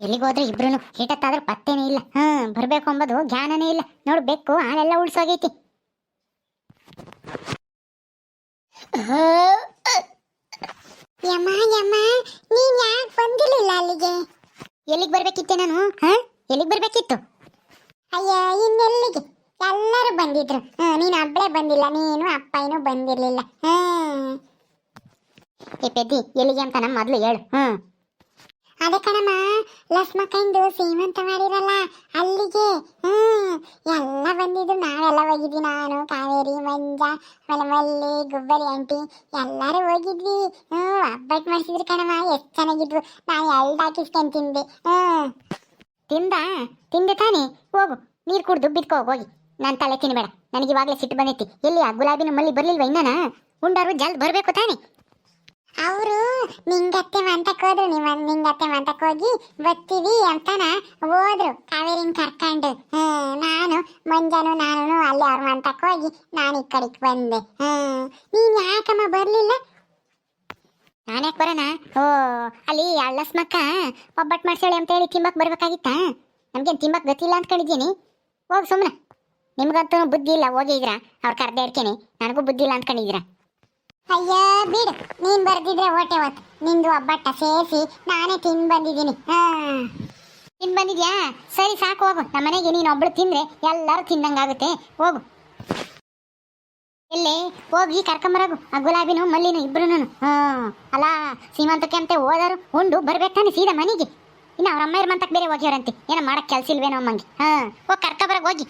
ಎಲ್ಲಿಗೆ ಹೋದ್ರೆ ಇಬ್ರು ಹಿಟತ್ತಾದ್ರೂ ಪತ್ತೇನೇ ಇಲ್ಲ. ಹ್ಮ್ ಬರ್ಬೇಕು ಅಂಬೋದು ಜ್ಞಾನನೇ ಇಲ್ಲ. ನೋಡ್ಬೇಕು ಹಾಲೆಲ್ಲ ಉಳ್ಸೋಗೈತಿ ಯಮ್ಮ ಯಮ್ಮ ನೀನ್ ಯಾಕೆ ಬಂದಿರಲಿಲ್ಲ ಅಲ್ಲಿಗೆ? ಎಲ್ಲಿಗೆ ಬರ್ಬೇಕಿತ್ತೆ ನಾನು? ಹ ಎಲ್ಲಿಗೆ ಬರ್ಬೇಕಿತ್ತು? ಅಯ್ಯ ಇನ್ನೆಲ್ಲಿಗೆ? ಎಲ್ಲರೂ ಬಂದಿದ್ರು. ಹ್ಮ್ ನೀನು ಒಬ್ಳೆ ಬಂದಿಲ್ಲ ನೀನು ಅಪ್ಪ ಬಂದಿರಲಿಲ್ಲ. ಬಂದಿರ್ಲಿಲ್ಲ ಹ್ಮ್ ಏ ಪೆದ್ದಿ ಎಲ್ಲಿಗೆ ಅಂತ ನಮ್ಮ ಮೊದಲು ಹೇಳು. ಹ್ಮ್. ಅದೇ ಕಣಮ್ಮ ಕಂಡು ಸೀಮಂತ ಮಾಡಿರಲ್ಲ, ಅಲ್ಲಿಗೆ, ಹ್ಮ್, ಎಲ್ಲ ಬಂದಿದ್ದು ನಾವೆಲ್ಲ ಹೋಗಿದ್ವಿ ನಾನು, ಕಾವೇರಿ ಮಂಜ ಮಲಮಲ್ಲಿ ಮಲ್ಲಿ ಗುಬ್ಬರಿ ಆಂಟಿ, ಎಲ್ಲರೂ ಹೋಗಿದ್ವಿ. ಹ್ಮ್ ಅಬ್ಬಟ್ ಮಾಡಿಸಿದ್ರು ಕಣಮ್ಮ, ಎಷ್ಟು ಚೆನ್ನಾಗಿದ್ರು ನಾನು ಎಲ್ಡ್ ಹಾಕಿಸ್ಕೊಂಡ್ ತಿಂದೆ. ಹ್ಮ್. ತಿಂದ? ತಿಂದೆ ತಾನೇ? ಹೋಗು, ನೀರು ಕುಡಿದು ಬಿದ್ಕೋ ಹೋಗಿ. ನಾನು ತಲೆ ತಿನ್ಬೇಡ. ನನಗೆ ಇವಾಗಲೇ ಸಿಟ್ಟು ಬಂದೈತಿ. ಎಲ್ಲಿ ಆ ಗುಲಾಬಿನ ಮಲ್ಲಿ ಬರಲಿಲ್ವ ಇನ್ನಾನ? ಉಂಡಾರು ಜಲ್ದ್ ಬರಬೇಕು ತಾನೇ? ಅವರು, ನಿಂಗತ್ತೆ ಮಂತಕ್ ಹೋದ್ರು, ನೀವು ನಿಂಗತ್ತೆ ಮಂತಕ್ ಹೋಗಿ ಬರ್ತೀವಿ ಅಂತನ ಹೋದ್ರು. ಕಾವೇರಿನ ಕರ್ಕೊಂಡು. ನಾನು, ಮಂಜಾನು ನಾನು ಅಲ್ಲಿ ಅವ್ರ ಮಂತಕ್ ಹೋಗಿ ನಾನು ಈ ಕಡೆಗೆ ಬಂದೆ. ನೀನ್ ಯಾಕಮ್ಮ ಬರ್ಲಿಲ್ಲ? ನಾನ್ಯಾಕೆ ಬರೋಣ ಓ ಅಲ್ಲಿ ಅಳ್ಳಸ್ಮಕ್ಕ ಒಬ್ಬಟ್ ಮಾಡ್ಸೇಳಿ ಅಂತ ಹೇಳಿ ತಿಂಬಕ್ ಬರ್ಬೇಕಾಗಿತ್ತಾ? ನಮ್ಗೇನು ತಿಂಬಕ್ ಗೊತ್ತಿಲ್ಲ ಅಂದ್ಕೊಂಡಿದ್ದೀನಿ. ಹೋಗಿ ಸುಮ್ಮನೆ ನಿಮ್ಗಂತೂ ಬುದ್ಧಿ ಇಲ್ಲ ಹೋಗಿದ್ರ ಅವ್ರು ಕರ್ದೆ ಇರ್ತೀನಿ. ನನಗೂ ಬುದ್ಧಿ ಇಲ್ಲ ಅಂದ್ಕೊಂಡಿದ್ದೀರಾ. ಅಯ್ಯ, ಬಿಡು. ನೀನ್ ಬರ್ದಿದ್ರೆ ಹೊಟ್ಟೆ ಹೊತ್ತು. ನಿಂದು ಒಬ್ಬಟ್ಟ ಸೇರಿಸಿ ನಾನೇ ತಿನ್ ಬಂದಿದ್ದೀನಿ. ಹಾ. ತಿಂದು ಬಂದಿದ್ಯಾ? ಸರಿ, ಸಾಕು, ಹೋಗು. ನಮ್ಮ ಮನೆಗೆ ನೀನು ಒಬ್ಳು ತಿಂದ್ರೆ ಎಲ್ಲರೂ ತಿಂದಂಗಾಗುತ್ತೆ. ಹೋಗು. ಎಲ್ಲಿ? ಹೋಗಿ ಕರ್ಕೊಂಬರೋಗು ಆ ಗುಲಾಬಿನು, ಮಲ್ಲಿನ ಇಬ್ರು ಹ್ಮ್ ಅಲ್ಲ ಸೀಮಂತಕ್ಕೆ ಅಂತ ಹೋದರು ಉಂಡು, ಬರ್ಬೇಕು ತಾನೆ ಸೀದಾ ಮನೆಗೆ. ಇನ್ನು ಅವ್ರ ಅಮ್ಮ ಇರ್ಮಂತಕ್ಕೆ ಬೇರೆ ಹೋಗ್ಯವ್ರಂತೆ ಏನೋ ಮಾಡಕ್ಕೆ ಕೆಲಸ ಇಲ್ವೇನೋ ಅಮ್ಮಂಗೆ. ಹಾ. ಹೋಗಿ ಕರ್ಕೊಬರಗ್ ಹೋಗಿ.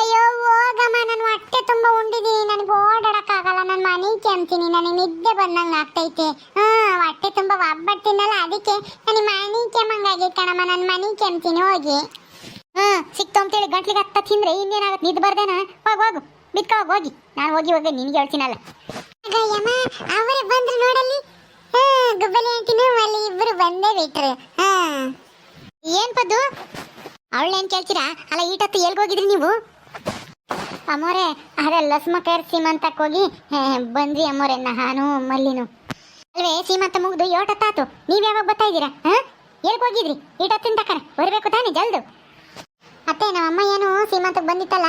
ಅಯ್ಯೋ ಹೋಗಮ್ಮ ನಾನು ಹೊಟ್ಟೆ ತುಂಬ ಉಂಡಿದ್ದೀನಿ ನನಗೆ ಓಡಾಡೋಕ್ಕಾಗಲ್ಲ ನಾನು ಮನೆಗೆ ಕೆಮ್ತೀನಿ ನನಗೆ ನಿದ್ದೆ ಬಂದಂಗೆ ಆಗ್ತೈತೆ. ಹಾ ಹೊಟ್ಟೆ ತುಂಬ ಒಬ್ಬಟ್ಟು ತಿನ್ನಲ್ಲ ಅದಕ್ಕೆ ನನಗೆ ಮನೆ ಕೆಮ್ಮಂಗಾಗಿ ಕಣಮ್ಮ ನಾನು ಮನೆ ಕೆಮ್ತೀನಿ ಹೋಗಿ. ಹಾ ಸಿಕ್ತು ಅಂತೇಳಿ ಗಂಟ್ಲಿಗೆ ಹತ್ತ ತಿಂದ್ರೆ ಇನ್ನೇನಾಗುತ್ತೆ? ನಿದ್ದೆ ಬರ್ದೇನ? ಹೋಗಿ ಹೋಗು. ಬಿತ್ಕೋ ಹೋಗು ಹೋಗಿ. ನಾನು ಹೋಗಿ ಹೋಗಿ ನಿನಗೆ ಹೇಳ್ತೀನಲ್ಲ. ಅಯ್ಯಮ್ಮ ಅವರೇ ಬಂದ್ರು ನೋಡಲ್ಲಿ. ಹಾ ಗುಬ್ಬಲಿ ಆಂಟಿನೂ ಅಲ್ಲಿ ಇಬ್ಬರು ಬಂದೇ ಬಿಟ್ರು. ಹಾ. ಏನ್ ಪದ್ದು? ಅವಳೇನ್ ಕೇಳ್ತೀರಾ? ಅಲ್ಲ ಈಟತ್ತು ಎಲ್ಗ್ ಹೋಗಿದ್ರಿ ನೀವು? ಅಮ್ಮೋರೆ ಅದೇ ಲಸ್ಮಕರ್ ಸೀಮಂತಕ್ಕೆ ಹೋಗಿ ಬಂದ್ರಿ ಅಮ್ಮೋರೆ, ನಾನು, ಮಲ್ಲಿನು. ಅಲ್ವೇ, ಸೀಮಂತ ಮುಗ್ದು ಯೋಟತ್ತಾತು. ನೀವ್ ಯಾವಾಗ ಬರ್ತಾ ಇದ್ದೀರಾ, ಹಾ? ಎಲ್ಗ್ ಹೋಗಿದ್ರಿ? ಈಟತ್ತಿನ ತಕರ, ಬರ್ಬೇಕು ತಾನೇ ಜಲ್ದು? ಅತ್ತೆ, ನಮ್ಮ ಅಮ್ಮ ಏನು ಸೀಮಂತಕ್ಕೆ ಬಂದಿತ್ತಲ್ಲ?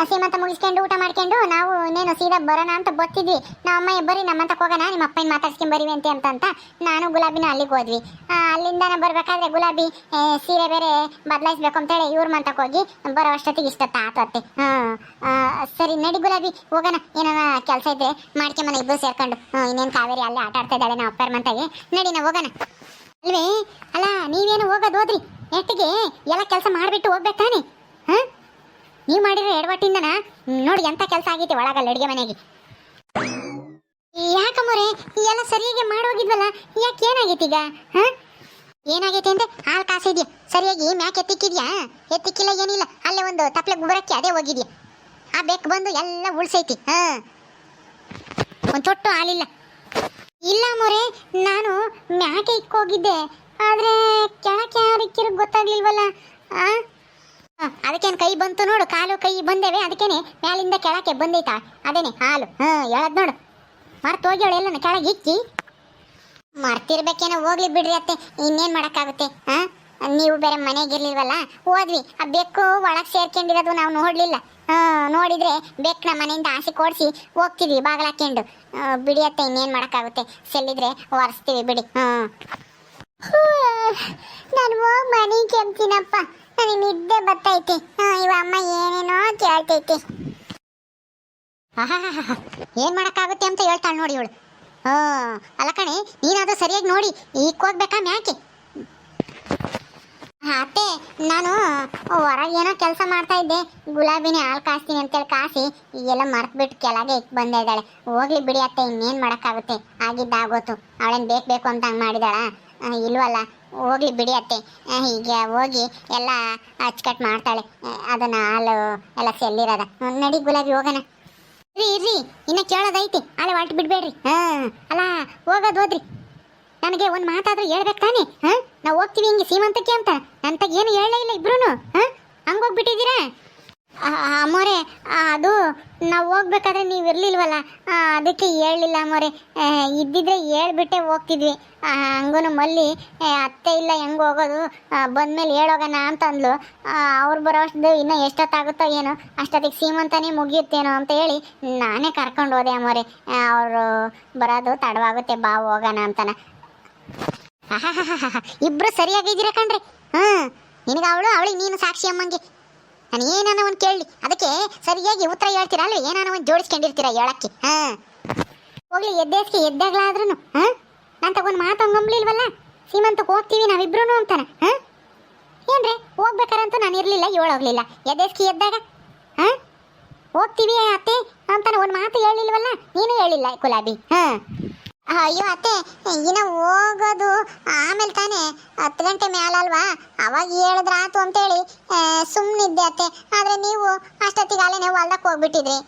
ಆ ಸೀಮಂತ ಮುಗಿಸ್ಕೊಂಡು ಊಟ ಮಾಡ್ಕೊಂಡು ನಾವು ಇನ್ನೇನು ಸೀದಾ ಬರೋಣ ಅಂತ ಗೊತ್ತಿದ್ವಿ ನಮ್ಮ ಅಮ್ಮ ಬರ್ರಿ ನಮ್ಮಂತಕ್ಕೆ ಹೋಗೋಣ, ನಿಮ್ಮ ಅಪ್ಪನ ಮಾತಾಡ್ಸ್ಕೊಂಡು ಬರೀವಿ ಅಂತ ಅಂತ ನಾನು ಗುಲಾಬಿನ ಅಲ್ಲಿಗೆ ಹೋದ್ವಿ. ಅಲ್ಲಿಂದ ಬರ್ಬೇಕಾದ್ರೆ ಗುಲಾಬಿ ಸೀರೆ ಬೇರೆ ಬದಲಾಯಿಸ್ಬೇಕು ಅಂತೇಳಿ ಇವ್ರ ಮಂತಕ್ಕೆ ಹೋಗಿ ಬರೋ ಅಷ್ಟೊತ್ತಿಗೆ ಇಷ್ಟತ್ತ ಆತು ಅತ್ತೆ. ಹಾಂ ಸರಿ, ನಡಿ ಗುಲಾಬಿ, ಹೋಗೋಣ. ಏನಾರ ಕೆಲಸ ಇದ್ರೆ ಮಾಡ್ಕೊಂಬನ ಇಬ್ಬರು ಸೇರ್ಕೊಂಡು. ಇನ್ನೇನು ಕಾವೇರಿ ಅಲ್ಲೇ ಆಟ ಆಡ್ತಾ ಇದ್ದಾಳೆ ನಾವು ಅಪ್ಪರ ಮಂತಾಗೆ. ನಡಿ ನಾವು ಹೋಗೋಣ. ಅಲ್ವೇ? ಅಲ್ಲ, ನೀವೇನು ಹೋಗೋದು ಹೋದ್ರಿ. ನೆಟ್ಟಿಗೆ ಎಲ್ಲ ಕೆಲಸ ಮಾಡಿಬಿಟ್ಟು ಹೋಗ್ಬೇಕು ತಾನೆ? ಹಾಂ? ನೀವು ಮಾಡಿರೋ ಎಡವಟ್ಟಿಂದನ ನೋಡಿ ಎಂಥ ಕೆಲಸ ಆಗೈತೆ ಒಳಗಲ್ಲ ಅಡುಗೆ ಮನೆಗೆ. ಯಾಕಮ್ಮರೆ, ಎಲ್ಲ ಸರಿಯಾಗಿ ಮಾಡೋಗಿದ್ವಲ್ಲ ಯಾಕೆ ಏನಾಗೈತೆ ಈಗ ಹಾಂ? ಏನಾಗೈತೆ ಅಂದ್ರೆ ಹಾಲು ಕಾಸಿದ್ಯಾ? ಸರಿಯಾಗಿ ಮ್ಯಾಕ್ ಎತ್ತಿಕ್ಕಿದ್ಯಾ? ಎತ್ತಿಕ್ಕಿಲ್ಲ ಏನಿಲ್ಲ, ಅಲ್ಲೇ ಒಂದು ತಪ್ಪಲೆ ಗುಬ್ಬರಕ್ಕೆ ಅದೇ ಹೋಗಿದ್ಯಾ? ಆ ಬೆಕ್ಕು ಬಂದು ಎಲ್ಲ ಉಳ್ಸೈತಿ, ಹಾಂ? ಒಂದು ತೊಟ್ಟು ಹಾಲಿಲ್ಲ. ಇಲ್ಲ ಮೊರೆ ನಾನು ಮ್ಯಾಕೆ ಇಕ್ಕೋಗಿದ್ದೆ? ಆದ್ರೆ ಕೆಳಕ್ಕೆ ಯಾರಿಕ್ಕಿರೋ ಗೊತ್ತಾಗ್ಲಿಲ್ವಲ್ಲ ಆ? ಹ, ಕೈ ಬಂತು ನೋಡು ಕಾಲು ಕೈ ಬಂದೇವೆ ಅದಕ್ಕೇನೆ ಮೇಲಿಂದ ಕೆಳಕ್ಕೆ ಬಂದೈತಾ? ಅದೇನೆ ಹಾಲು. ಹ್ಮ್ ಹೇಳದ್ ನೋಡು. ಮರ್ತು ಹೋಗಿ ಎಲ್ಲ ಕೆಳಗೆ ಇಕ್ಕಿ. ಮರ್ತಿರ್ಬೇಕೇನೋ ಹೋಗ್ಲಿ ಬಿಡ್ರಿ ಅತ್ತೆ ಇನ್ನೇನ್ ಮಾಡೋಕ್ಕಾಗುತ್ತೆ ಹಾ ನೀವು ಬೇರೆ ಮನೆಗಿರ್ಲಿಲ್ವಲ್ಲ ಹೋದ್ವಿ. ಆ ಬೆಕ್ಕು ಒಳಗೆ ಸೇರ್ಕೊಂಡಿರೋದು ನಾವು ನೋಡ್ಲಿಲ್ಲ. ಹಾ ನೋಡಿದ್ರೆ ಬೆಕ್ಕನ ಮನೆಯಿಂದ ಆಸೆ ಕೊಡ್ಸಿ ಹೋಗ್ತಿದ್ವಿ ಬಾಗಿಲು ಹಾಕೊಂಡು ಆ, ಬಿಡಿ ಅತ್ತೆ ಇನ್ನೇನ್ ಮಾಡೋಕ್ಕಾಗುತ್ತೆ ಸೆಲ್ಲಿದ್ರೆ ಒರೆಸ್ತೀವಿ ಬಿಡಿ. ಹ್ಮ್ ನಾನು ಹೋಗಿ ಮನೆ ಕೆಮ್ತೀನಪ್ಪ. ನನಗೆ ನಿದ್ದೆ ಬರ್ತೈತೆ ಇವ ಅಮ್ಮ ಏನೇನೋ. ಏನ್ ಮಾಡಕ್ಕಾಗುತ್ತೆ ಅಂತ ಹೇಳ್ತಾಳೆ ನೋಡಿ ಇವಳು. ಹಾ ಅಲ್ಲ ಕಣೆ, ನೀನಾದ್ರೂ ಸರಿಯಾಗಿ ನೋಡಿ. ಈಗ ಹೋಗ್ಬೇಕಾ ಮ್ಯಾಕೆ? ಅತ್ತೆ, ನಾನು ಹೊರಗೆ ಏನೋ ಕೆಲಸ ಮಾಡ್ತಾ ಇದ್ದೆ. ಗುಲಾಬಿನೇ ಹಾಲು ಕಾಸ್ತೀನಿ ಅಂತೇಳಿ ಕಾಸಿ, ಈಗೆಲ್ಲ ಮರ್ತ್ಬಿಟ್ಟು ಕೆಳಗೆ ಇಕ್ ಬಂದ ಇದ್ದಾಳೆ. ಹೋಗ್ಲಿ ಬಿಡಿ ಅತ್ತೆ, ಇನ್ನೇನು ಮಾಡೋಕ್ಕಾಗುತ್ತೆ? ಆಗಿದ್ದಾಗೋತು. ಅವಳೇನು ಬೇಕು ಬೇಕು ಅಂತ ಹಂಗೆ ಮಾಡಿದಾಳ? ಇಲ್ವಲ್ಲ, ಹೋಗ್ಲಿ ಬಿಡಿ ಅತ್ತೆ. ಹೀಗೆ ಹೋಗಿ ಎಲ್ಲ ಅಚ್ಚುಕಟ್ಟು ಮಾಡ್ತಾಳೆ. ಅದನ್ನ ಹಾಲು ಎಲ್ಲ ಚೆಲ್ಲಿರೋದ. ನಡಿ ಗುಲಾಬಿ, ಹೋಗೋಣ. ಇರ್ರಿ ಇರ್ರಿ, ಇನ್ನ ಕೇಳೋದೈತಿ. ಹಾಳೆ ಹೊರಟು ಬಿಡ್ಬೇಡ್ರಿ. ಹಾ, ಅಲ್ಲ, ಹೋಗೋದು ಹೋದ್ರಿ. ನನಗೆ ಒಂದು ಮಾತಾದ್ರೂ ಹೇಳ್ಬೇಕು ತಾನೆ? ಹಾ, ನಾವು ಹೋಗ್ತೀವಿ ಹಿಂಗೆ ಸೀಮಂತಕ್ಕೆ ಅಂತ. ನನ್ನ ಏನು ಹೇಳೇ ಇಲ್ಲ ಇಬ್ರು ಹಾ ಹಂಗೋಗ್ಬಿಟ್ಟಿದ್ದೀರಾ ಅಮ್ಮೋರೆ ಅದು ನಾವು ಹೋಗ್ಬೇಕಾದ್ರೆ ನೀವು ಇರಲಿಲ್ವಲ್ಲ? ಅದಕ್ಕೆ ಹೇಳಲಿಲ್ಲ ಅಮ್ಮೋರೆ ಇದ್ದಿದ್ರೆ ಹೇಳ್ಬಿಟ್ಟೆ ಹೋಗ್ತಿದ್ವಿ. ಹಂಗೂ ಮಲ್ಲಿ ಅತ್ತೆ ಇಲ್ಲ, ಹೆಂಗೆ ಹೋಗೋದು? ಬಂದಮೇಲೆ ಹೇಳೋಗೋಣ ಅಂತ ಅಂದ್ಲು ಅವ್ರು ಬರೋ ಅಷ್ಟು ಇನ್ನೂ ಎಷ್ಟೊತ್ತಾಗುತ್ತೋ ಏನೋ, ಅಷ್ಟೊತ್ತಿಗೆ ಸೀಮಂತನೇ ಮುಗಿಯುತ್ತೇನೋ ಅಂತ ಹೇಳಿ ನಾನೇ ಕರ್ಕೊಂಡು ಹೋದೆ ಅಮ್ಮೋರೆ ಅವರು ಬರೋದು ತಡವಾಗುತ್ತೆ, ಬಾ, ಹೋಗೋಣ ಅಂತಾನೆ. ಇಬ್ಬರು ಸರಿಯಾಗಿದ್ದೀರ ಕಣ್ರಿ? ಹ್ಞೂ ನಿನಗೆ ಅವಳು, ಅವಳಿಗೆ ನೀನು ಸಾಕ್ಷಿ ಅಮ್ಮಂಗೆ. ನಾನು ಏನಾನ ಒಂದು ಕೇಳಿ ಅದಕ್ಕೆ ಸರಿಯಾಗಿ ಉತ್ತರ ಹೇಳ್ತೀರಾ ಅಲ್ಲ ಏನಾನ ಒಂದು ಜೋಡಿಸ್ಕೊಂಡಿರ್ತೀರಾ ಹೇಳಕ್ಕೆ? ಹಾಂ. ಹೋಗ್ಲಿ ಎದ್ದೇಸ್ಗೆ ಎದ್ದಾಗ್ಲಾದ್ರೂ ಹಾಂ? ನಾನು ತಗೊಂಡು ಮಾತು ಹಂಗಂಬ್ಲಿಲ್ವಲ್ಲ ಸೀಮಂತಕ್ಕೆ ಹೋಗ್ತೀವಿ ನಾವಿಬ್ರು ಅಂತಾನೆ, ಹಾಂ? ಏನ್ರಿ, ಹೋಗ್ಬೇಕಾರಂತೂ ನಾನು ಇರಲಿಲ್ಲ ಹೇಳೋಗ್ಲಿಲ್ಲ ಎದ್ದೇಸ್ಗೆ ಎದ್ದಾಗ, ಹಾಂ? ಹೋಗ್ತೀವಿ, ಅತ್ತೆ, ಅಂತಾನೆ ಒಂದು ಮಾತು ಹೇಳಿಲ್ವಲ್ಲ? ನೀನು ಹೇಳಿಲ್ಲ ಗುಲಾಬಿ ಹಾ? ಅಯ್ಯೋ, ಅತ್ತೆ, ಇನ್ನ ಹೋಗೋದು ಆಮೇಲೆ ತಾನೇ. ಹತ್ತು ಗಂಟೆ ಮೇಲಲ್ವಾ ಅವಾಗ ಹೇಳಿದ್ರೆ ಆತು ಅಂತೇಳಿ. ಸುಮ್ಮನಿದ್ದೆ ಅತ್ತೆ. ಆದರೆ ನೀವು ಅಷ್ಟೊತ್ತಿಗೆ ಅಲ್ಲೇ ಹೊಲ್ದಕ್ಕೆ ಹೋಗ್ಬಿಟ್ಟಿದ್ರಿ.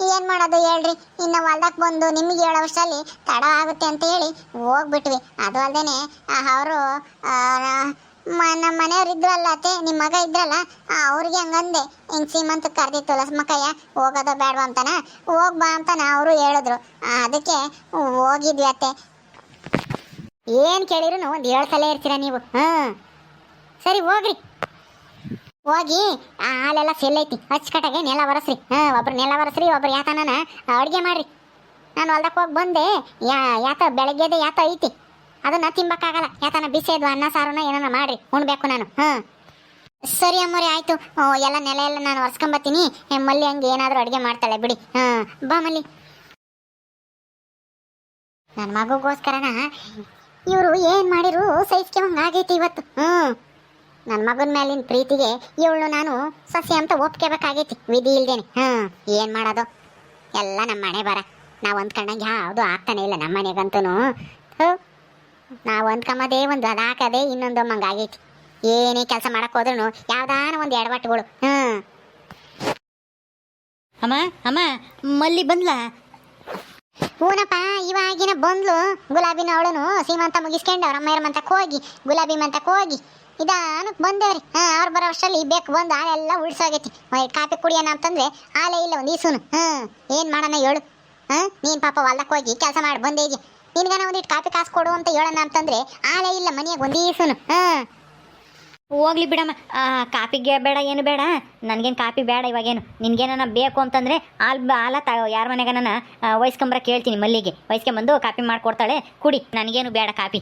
ಏನು ಮಾಡೋದು ಹೇಳ್ರಿ? ಇನ್ನು ಹೊಲ್ದಕ್ಕೆ ಬಂದು ನಿಮಗೆ ಹೇಳೋ ವರ್ಷದಲ್ಲಿ ತಡ ಆಗುತ್ತೆ ಅಂತ ಹೇಳಿ ಹೋಗ್ಬಿಟ್ವಿ. ಅದು ಅಲ್ಲದೆ ಅವರು ನಮ್ಮ ಮನೆಯವ್ರು ಇದ್ರಲ್ಲ ಅತ್ತೆ ನಿಮ್ಮ ಮಗ ಇದ್ರಲ್ಲ ಅವ್ರಿಗೆ ಹಂಗಂದೆ. ಹಿಂಗೆ ಸೀಮಂತ ಕರೆದಿತ್ತು ಲಸ್ಮಕ್ಕಯ್ಯ ಹೋಗೋದೋ ಬೇಡವಾ ಅಂತಾನ? ಹೋಗ್ ಬಾ ಅಂತಾನ ಅವರು ಹೇಳಿದ್ರು. ಅದಕ್ಕೆ ಹೋಗಿದ್ವಿ ಅತ್ತೆ. ಏನು ಕೇಳಿದ್ರು ಒಂದು ಏಳು ಸಲ ಇರ್ತೀರ ನೀವು? ಹಾಂ. ಸರಿ, ಹೋಗ್ರಿ. ಹೋಗಿ, ಆ ಸೆಲ್ ಐತಿ. ಅಚ್ಚುಕಟ್ಟಾಗೆ ನೆಲ ಒರೆಸ್ರಿ. ಹಾಂ, ಒಬ್ರು ನೆಲ ಒರೆಸ್ರಿ, ಒಬ್ರು ಯಾತನ ಅಡುಗೆ ಮಾಡ್ರಿ. ನಾನು ಹೊಲ್ದಕ್ಕೆ ಹೋಗಿ ಬಂದೆ. ಯಾ, ಯಾತ, ಬೆಳಗ್ಗೆದೆ ಯಾತ ಐತಿ. ಅದನ್ನ ತಿಂಬಕ್ಕಾಗಲ್ಲ ಯಾತನ ಬಿಸಿದು ಅನ್ನ ಸಾರನ್ನ ಏನಾನ ಮಾಡ್ರಿ ಉಣ್ಬೇಕು ನಾನು. ಹ್ಞೂ ಸರಿ ಅಮ್ಮರಿ ಆಯ್ತು. ಹ್ಞೂ, ಎಲ್ಲ ನೆಲ ಎಲ್ಲ ನಾನು ಒರೆಸ್ಕೊಂಬತ್ತೀನಿ. ಮಲ್ಲಿ ಹಂಗೆ ಏನಾದರೂ ಅಡುಗೆ ಮಾಡ್ತಾಳೆ ಬಿಡಿ. ಹಾಂ. ಬಾ ಮಲ್ಲಿ. ನನ್ನ ಮಗುಗೋಸ್ಕರನ? ಇವರು ಏನು ಮಾಡಿರು ಸಹಿಸ್ಕೊಂಬಂಗೆ ಆಗೈತಿ ಇವತ್ತು. ಹ್ಞೂ ನನ್ನ ಮಗನ ಮೇಲಿನ ಪ್ರೀತಿಗೆ ಇವಳು ನಾನು ಸಸಿ ಅಂತ ಒಪ್ಕೋಬೇಕಾಗೈತಿ. ವಿಧಿ ಇಲ್ದೇನೆ. ಹಾಂ. ಏನು ಮಾಡೋದು? ಎಲ್ಲ ನಮ್ಮ ಮನೆ ಬರ ನಾವು ಅಂದ್ಕೊಂಡಂಗೆ ಯಾವುದು ಆಗ್ತಾನೆ ಇಲ್ಲ ನಮ್ಮ ಮನೆಗಂತೂ ನಾವು ಅಂದ್ಕೊಂಬದೇ ಒಂದು ಅದು ಹಾಕದೆ ಇನ್ನೊಂದು ಆಗೈತಿ. ಏನೇ ಕೆಲಸ ಮಾಡಕ್ ಹೋದ್ರು ಯಾವ್ದಾನ ಒಂದು ಎಡವಟ್ಟುಗಳು. ಹ್ಮ್. ಅಮ್ಮ ಅಮ್ಮ ಮಲ್ಲಿ ಬಂದ್ಲಾ? ಹೂನಪ್ಪ ಇವಾಗಿನ ಬಂದ್ಲು ಗುಲಾಬಿನ ಅವಳನು ಸೀಮಂತ ಮುಗಿಸ್ಕೊಂಡು ಅವ್ರ ಅಮ್ಮಯ್ಯರ ಮಂತಕ್ಕೆ ಹೋಗಿ ಗುಲಾಬಿ ಮಂತಕ್ಕೆ ಹೋಗಿ. ಇದಾನು ಬಂದೇವ್ರಿ. ಹಾ ಅವ್ರು ಬರೋ ಅಷ್ಟರಲ್ಲಿ ಬೇಕು ಬಂದು ಹಾಲೆಲ್ಲ ಉಳಿಸೋಗೈತಿ ವೈಟ್ ಕಾಫಿ ಕುಡಿಯೋಣ ಅಂತಂದ್ರೆ ಹಾಲೇ ಇಲ್ಲ ಒಂದು ಈಸೂನು. ಹ್ಮ್ ಏನ್ ಮಾಡೋಣ ಹೇಳು. ಹಾಂ ನೀನ್ ಪಾಪ ಹೊಲಕ್ಕೆ ಹೋಗಿ ಕೆಲಸ ಮಾಡಿ ಬಂದೇ ನಿನ್ಗಾನ ಒಂದಿಟ್ಟು ಕಾಫಿ ಕಾಸು ಕೊಡು ಅಂತ ಹೇಳೋಣ ಅಂತಂದ್ರೆ ಆಲೇ ಇಲ್ಲ ಮನೆಯಾಗ ಒಂದೇ ಸುನು. ಹ್ಮ್ ಹೋಗ್ಲಿ ಬಿಡಮ್ಮ. ಆ, ಕಾಪಿಗೆ ಬೇಡ ಏನು ಬೇಡ. ನನಗೇನು ಕಾಪಿ ಬೇಡ ಇವಾಗೇನು. ನಿನ್ಗೇನ ಬೇಕು ಅಂತಂದರೆ ಹಾಲು ಆಲ ತ ಯಾರ ಮನೆಗ ನಾನು ವಯಸ್ಕೊಂಬರ ಕೇಳ್ತೀನಿ ಮಲ್ಲಿಗೆ. ವಯಸ್ಕೊಂಬಂದು ಕಾಪಿ ಮಾಡಿಕೊಡ್ತಾಳೆ. ಕುಡಿ ನನಗೇನು ಬೇಡ ಕಾಪಿ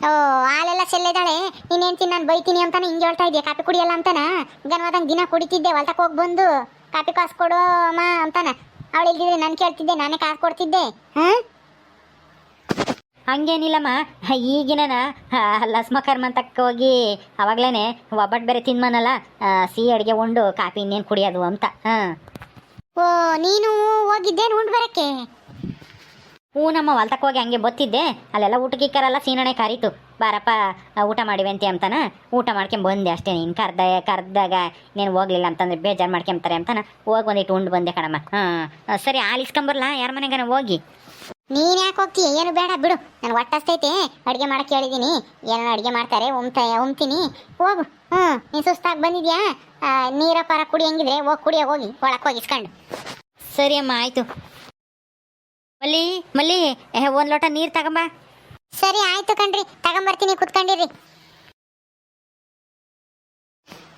ಓ ಹಾಲೆಲ್ಲ ಸೆಲ್ಲಿದ್ದಾಳೆ ನೀನ್ ತಿನ್ನ ನಾನು ಬೈತೀನಿ ಅಂತಾನೆ ಹಿಂಗೆ ಹೇಳ್ತಾ ಇದ್ದೆ ಕಾಪಿ ಕುಡಿಯಲ್ಲ ಅಂತಾನ? ಗನ್ವಾದಂಗೆ ದಿನ ಕುಡಿತಿದ್ದೆ ಹೊಲ್ತಕ್ಕೆ ಹೋಗಿ ಬಂದು. ಕಾಪಿ ಕಾಸು ಕೊಡು ಅಮ್ಮ ಅಂತಾನ? ಅವಳು ಇಲ್ದಿದ್ರೆ ನಾನು ಕೇಳ್ತಿದ್ದೆ ನಾನೇ ಕಾಸು ಕೊಡ್ತಿದ್ದೆ. ಹಾಂ? ಹಂಗೇನಿಲ್ಲಮ್ಮ. ಈಗಿನ ಲಸ್ಮ ಕರ್ಮಂತಕ್ಕೆ ಹೋಗಿ ಅವಾಗ್ಲೇ ಒಬ್ಬಟ್ಟು ಬೇರೆ ತಿನ್ಮನಲ್ಲ ಸಿಹಿ ಅಡುಗೆ ಉಂಡು ಕಾಫಿ ಇನ್ನೇನು ಕುಡಿಯೋದು ಅಂತ. ಹಾಂ. ಓ ನೀನು ಹೋಗಿದ್ದೇನು ಉಂಡು ಬರಕ್ಕೆ ಹ್ಞೂ ನಮ್ಮ ಹೊಲ್ತಕ್ಕೆ ಹೋಗಿ ಹಂಗೆ ಬತ್ತಿದ್ದೆ. ಅಲ್ಲೆಲ್ಲ ಊಟಕ್ಕೆ ಕರಲ್ಲ ಸೀನಣೆ ಕರೀತು. ಬಾರಪ್ಪ ಊಟ ಮಾಡಿವಂತೆ ಅಂತಾನ. ಊಟ ಮಾಡ್ಕೊಂಡು ಬಂದೆ ಅಷ್ಟೇ. ನೀನು ಕರ್ದ ಕರ್ದಾಗ ನೀನು ಹೋಗ್ಲಿಲ್ಲ ಅಂತಂದ್ರೆ ಬೇಜಾರು ಮಾಡ್ಕೊಂತಾರೆ ಅಂತಾನ. ಹೋಗಿ ಒಂದಿಟ್ಟು ಉಂಡು ಬಂದೆ ಕಣಮ್ಮ. ಹಾಂ. ಸರಿ ಆಲಿಸ್ಕೊಂಬರ್ಲಾ ಯಾರ ಮನೆಗನ ಹೋಗಿ? ನೀನು ಹೋಗ್ತೀಯ ಏನು ಬೇಡ, ಬಿಡು. ನಾನು ಹೊಟ್ಟಸ್ತೈತೆ ಅಡುಗೆ ಮಾಡಕ್ಕೆ ಹೇಳಿದ್ದೀನಿ ಏನೋ ಅಡುಗೆ ಮಾಡ್ತಾರೆ, ಉಮ್ತ, ಉಮ್ತೀನಿ. ಹೋಗು. ಹ್ಞೂ ನೀನು ಸುಸ್ತಾಗಿ ಬಂದಿದ್ಯಾ? ನೀರ ಪರ ಕುಡಿಯಂಗಿದ್ರೆ ಹೋಗಿ ಕುಡಿಯೋ ಹೋಗಿ ಒಳಕ್ಕೆ ಹೋಗಿ ಇಸ್ಕೊಂಡು ಸರಿ ಅಮ್ಮ, ಆಯಿತು. ಮಲ್ಲಿ ಮಲ್ಲಿ ಒಂದು ಲೋಟ ನೀರು ತಗೊಂಬ. ಸರಿ, ಆಯ್ತು ಕಣ್ರಿ. ತಗೊಂಬರ್ತೀನಿ, ಕುತ್ಕೊಂಡಿರಿ.